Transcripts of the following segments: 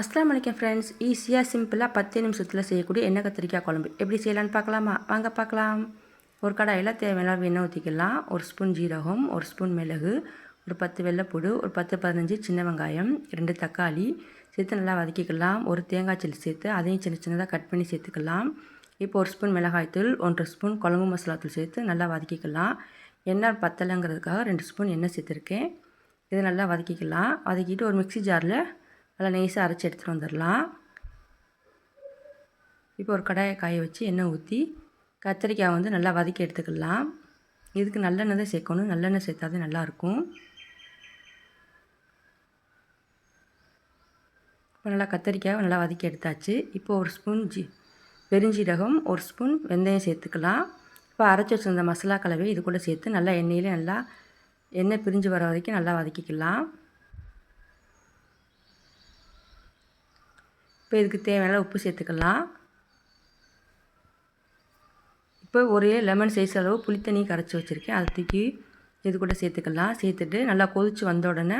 அஸ்லாம் வலைக்கம் ஃப்ரெண்ட்ஸ் ஈஸியாக சிம்பிளாக பத்து நிமிஷத்தில் செய்யக்கூடிய எண்ணெய் கத்திரிக்காய் குழம்பு. எப்படி செய்யலான்னு பார்க்கலாமா? வாங்க பார்க்கலாம். ஒரு கடாயில் தேவையான எண்ணெய் ஊற்றிக்கலாம் ஒரு ஸ்பூன் ஜீரகம் ஒரு ஸ்பூன் மிளகு ஒரு பத்து வெள்ளைப்பூடு ஒரு பத்து பதினஞ்சு சின்ன வெங்காயம் ரெண்டு தக்காளி சேர்த்து நல்லா வதக்கிக்கலாம். ஒரு தேங்காய் சில்லி சேர்த்து அதையும் சின்ன சின்னதாக கட் பண்ணி சேர்த்துக்கலாம். இப்போ ஒரு ஸ்பூன் மிளகாய்த்தூள் ஒன்றரை ஸ்பூன் குழம்பு மசாலாத்தூள் சேர்த்து நல்லா வதக்கிக்கலாம். எண்ணெய் பத்தலைங்கிறதுக்காக ரெண்டு ஸ்பூன் எண்ணெய் சேர்த்துருக்கேன். இதை நல்லா வதக்கிக்கலாம். வதக்கிட்டு ஒரு மிக்ஸி ஜாரில் நல்லா நெய்ஸாக அரைச்சி எடுத்துகிட்டு வந்துடலாம். இப்போ ஒரு கடாயை காய வச்சு எண்ணெய் ஊற்றி கத்திரிக்காய் வந்து நல்லா வதக்கி எடுத்துக்கலாம். இதுக்கு நல்லெண்ணெய் தான் சேர்க்கணும். நல்லெண்ணெய் சேர்த்தா தான் நல்லாயிருக்கும். இப்போ நல்லா கத்திரிக்காய் நல்லா வதக்கி எடுத்தாச்சு. இப்போ ஒரு ஸ்பூன் ஜி பெருஞ்சீரகம் ஒரு ஸ்பூன் வெந்தயம் சேர்த்துக்கலாம். இப்போ அரைச்சி வச்சுருந்த மசாலா கலவை இது கூட சேர்த்து நல்லா எண்ணெயில் நல்லா எண்ணெய் பிரிஞ்சு வர வரைக்கும் நல்லா வதக்கிக்கலாம். இப்போ இதுக்கு தேவையான உப்பு சேர்த்துக்கலாம். இப்போ ஒரே லெமன் சைஸ் அளவு புளித்தண்ணி கரைச்சி வச்சுருக்கேன். அதை தூக்கி இது கூட சேர்த்துக்கலாம். சேர்த்துட்டு நல்லா கொதித்து வந்த உடனே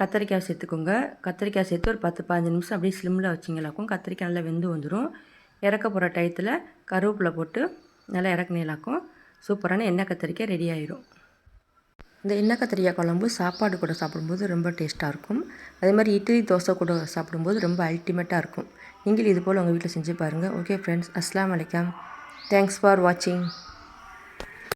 கத்திரிக்காய் சேர்த்துக்கோங்க. கத்திரிக்காய் சேர்த்து ஒரு பத்து பதினஞ்சு நிமிஷம் அப்படியே ஸ்லிம்மில் வச்சிங்களாக்கும். கத்திரிக்காய் நல்லா வெந்து வந்துடும் இறக்க போகிற டயத்தில் கருவேப்பிலை போட்டு நல்லா இறக்குனீங்களாக்கும். சூப்பரான எண்ணெய் கத்திரிக்காய் ரெடி ஆயிரும். இந்த எண்ணெய் கத்திரிக்காய் குழம்பு சாப்பாடு கூட சாப்பிடும்போது ரொம்ப டேஸ்ட்டாக இருக்கும். அதே மாதிரி இட்லி தோசை கூட சாப்பிடும்போது ரொம்ப அல்டிமேட்டாக இருக்கும். நீங்கள் இது போல் உங்கள் வீட்டில் செஞ்சு பாருங்கள் ஓகே ஃப்ரெண்ட்ஸ் அஸ்லாம் வலைக்கம் தேங்க்ஸ் ஃபார் வாட்சிங்